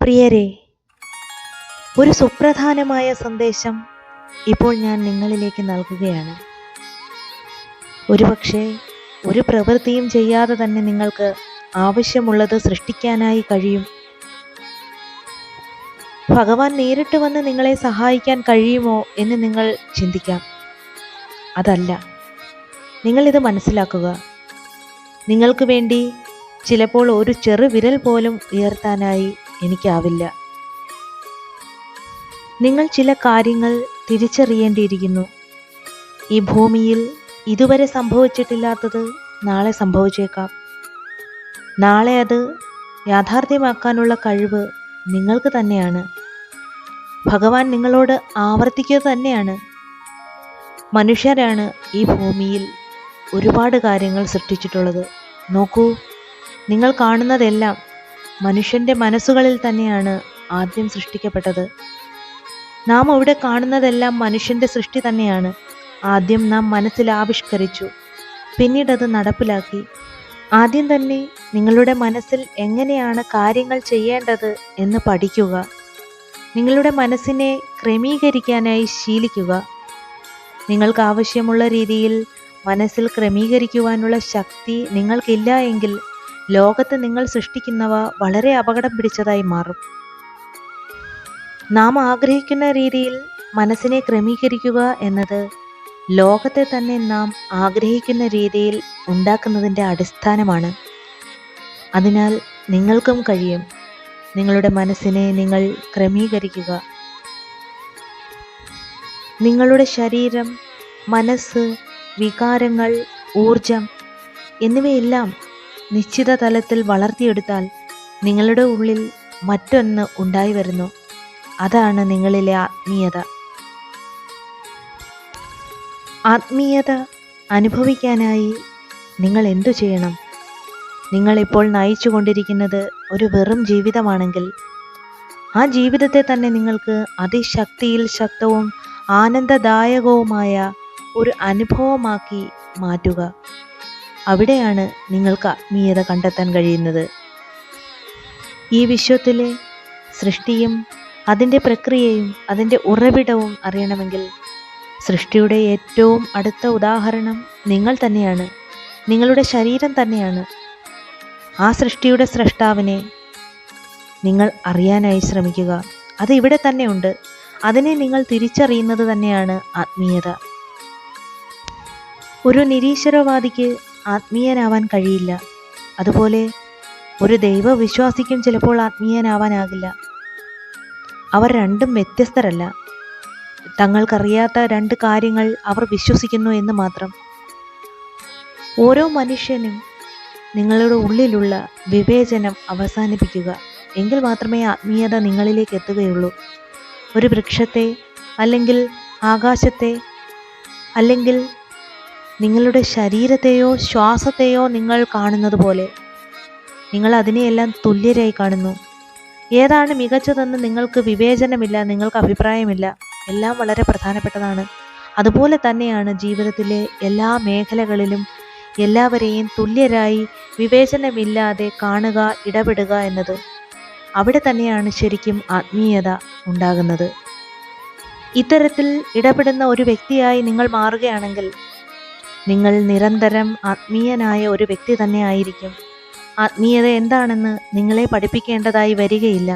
പ്രിയരെ ഒരു സുപ്രധാനമായ സന്ദേശം ഇപ്പോൾ ഞാൻ നിങ്ങളിലേക്ക് നൽകുകയാണ്. ഒരുപക്ഷെ ഒരു പ്രവൃത്തിയും ചെയ്യാതെ തന്നെ നിങ്ങൾക്ക് ആവശ്യമുള്ളത് സൃഷ്ടിക്കാനായി കഴിയും. ഭഗവാൻ നേരിട്ട് വന്ന് നിങ്ങളെ സഹായിക്കാൻ കഴിയുമോ എന്ന് നിങ്ങൾ ചിന്തിക്കാം. അതല്ല നിങ്ങളിത് മനസ്സിലാക്കുക. നിങ്ങൾക്ക് വേണ്ടി ചിലപ്പോൾ ഒരു ചെറു വിരൽ പോലും ഉയർത്താനായി എനിക്കാവില്ല. നിങ്ങൾ ചില കാര്യങ്ങൾ തിരിച്ചറിയേണ്ടിയിരിക്കുന്നു. ഈ ഭൂമിയിൽ ഇതുവരെ സംഭവിച്ചിട്ടില്ലാത്തത് നാളെ സംഭവിച്ചേക്കാം. നാളെ അത് യാഥാർത്ഥ്യമാക്കാനുള്ള കഴിവ് നിങ്ങൾക്ക് തന്നെയാണ്. ഭഗവാൻ നിങ്ങളോട് ആവർത്തിക്കുക തന്നെയാണ്. മനുഷ്യരാണ് ഈ ഭൂമിയിൽ ഒരുപാട് കാര്യങ്ങൾ സൃഷ്ടിച്ചിട്ടുള്ളത്. നോക്കൂ നിങ്ങൾ കാണുന്നതെല്ലാം മനുഷ്യന്റെ മനസ്സുകളിൽ തന്നെയാണ് ആദ്യം സൃഷ്ടിക്കപ്പെട്ടത്. നാം ഇവിടെ കാണുന്നതെല്ലാം മനുഷ്യന്റെ സൃഷ്ടി തന്നെയാണ്. ആദ്യം നാം മനസ്സിൽ ആവിഷ്കരിച്ചു. പിന്നീട് അത് നടപ്പിലാക്കി. ആദ്യം തന്നെ നിങ്ങളുടെ മനസ്സിൽ എങ്ങനെയാണ് കാര്യങ്ങൾ ചെയ്യേണ്ടത് എന്ന് പഠിക്കുക. നിങ്ങളുടെ മനസ്സിനെ ക്രമീകരിക്കാനായി ശീലിക്കുക. നിങ്ങൾക്ക് ആവശ്യമുള്ള രീതിയിൽ മനസ്സിൽ ക്രമീകരിക്കുവാനുള്ള ശക്തി നിങ്ങൾക്കില്ല എങ്കിൽ ലോകത്ത് നിങ്ങൾ സൃഷ്ടിക്കുന്നവ വളരെ അപകടം പിടിച്ചതായി മാറും. നാം ആഗ്രഹിക്കുന്ന രീതിയിൽ മനസ്സിനെ ക്രമീകരിക്കുക എന്നത് ലോകത്തെ തന്നെ നാം ആഗ്രഹിക്കുന്ന രീതിയിൽ ഉണ്ടാക്കുന്നതിന്റെ അടിസ്ഥാനമാണ്. അതിനാൽ നിങ്ങൾക്കും കഴിയും. നിങ്ങളുടെ മനസ്സിനെ നിങ്ങൾ ക്രമീകരിക്കുക. നിങ്ങളുടെ ശരീരം മനസ്സ് വികാരങ്ങൾ ഊർജം എന്നിവയെല്ലാം നിശ്ചിത തലത്തിൽ വളർത്തിയെടുത്താൽ നിങ്ങളുടെ ഉള്ളിൽ മറ്റൊന്ന് ഉണ്ടായി വരുന്നു. അതാണ് നിങ്ങളിലെ ആത്മീയത. ആത്മീയത അനുഭവിക്കാനായി നിങ്ങൾ എന്തു ചെയ്യണം? നിങ്ങളിപ്പോൾ നയിച്ചു കൊണ്ടിരിക്കുന്നത് ഒരു വെറും ജീവിതമാണെങ്കിൽ ആ ജീവിതത്തെ തന്നെ നിങ്ങൾക്ക് അതിശക്തിയിൽ ശക്തവും ആനന്ദദായകവുമായ ഒരു അനുഭവമാക്കി മാറ്റുക. അവിടെയാണ് നിങ്ങൾക്ക് ആത്മീയത കണ്ടെത്താൻ കഴിയുന്നത്. ഈ വിശ്വത്തിലെ സൃഷ്ടിയും അതിന്റെ പ്രക്രിയയും അതിന്റെ ഉറവിടവും അറിയണമെങ്കിൽ സൃഷ്ടിയുടെ ഏറ്റവും അടുത്ത ഉദാഹരണം നിങ്ങൾ തന്നെയാണ്. നിങ്ങളുടെ ശരീരം തന്നെയാണ്. ആ സൃഷ്ടിയുടെ സൃഷ്ടാവിനെ നിങ്ങൾ അറിയാനായി ശ്രമിക്കുക. അത് ഇവിടെ തന്നെയുണ്ട് അതിനെ നിങ്ങൾ തിരിച്ചറിയുന്നത് തന്നെയാണ് ആത്മീയത. ഒരു നിരീശ്വരവാദിക്ക് ആത്മീയനാവാൻ കഴിയില്ല. അതുപോലെ ഒരു ദൈവവിശ്വാസിക്കും ചിലപ്പോൾ ആത്മീയനാവാനാകില്ല. അവർ രണ്ടും വ്യത്യസ്തരല്ല. തങ്ങൾക്കറിയാത്ത രണ്ട് കാര്യങ്ങൾ അവർ വിശ്വസിക്കുന്നു എന്ന് മാത്രം. ഓരോ മനുഷ്യനും നിങ്ങളുടെ ഉള്ളിലുള്ള വിവേചനം അവസാനിപ്പിക്കുക. എങ്കിൽ മാത്രമേ ആത്മീയത നിങ്ങളിലേക്ക് എത്തുകയുള്ളൂ. ഒരു വൃക്ഷത്തെ അല്ലെങ്കിൽ ആകാശത്തെ അല്ലെങ്കിൽ നിങ്ങളുടെ ശരീരത്തെയോ ശ്വാസത്തെയോ നിങ്ങൾ കാണുന്നത് പോലെ നിങ്ങൾ അതിനെയെല്ലാം തുല്യരായി കാണുന്നു. ഏതാണ് മികച്ചതെന്ന് നിങ്ങൾക്ക് വിവേചനമില്ല നിങ്ങൾക്ക് അഭിപ്രായമില്ല. എല്ലാം വളരെ പ്രധാനപ്പെട്ടതാണ്. അതുപോലെ തന്നെയാണ് ജീവിതത്തിലെ എല്ലാ മേഖലകളിലും എല്ലാവരെയും തുല്യരായി വിവേചനമില്ലാതെ കാണുക ഇടപെടുക എന്നത് അവിടെ തന്നെയാണ് ശരിക്കും ആത്മീയത ഉണ്ടാകുന്നത്. ഇത്തരത്തിൽ ഇടപെടുന്ന ഒരു വ്യക്തിയായി നിങ്ങൾ മാറുകയാണെങ്കിൽ നിങ്ങൾ നിരന്തരം ആത്മീയനായ ഒരു വ്യക്തി തന്നെ ആയിരിക്കും. ആത്മീയത എന്താണെന്ന് നിങ്ങളെ പഠിപ്പിക്കേണ്ടതായി വരികയില്ല.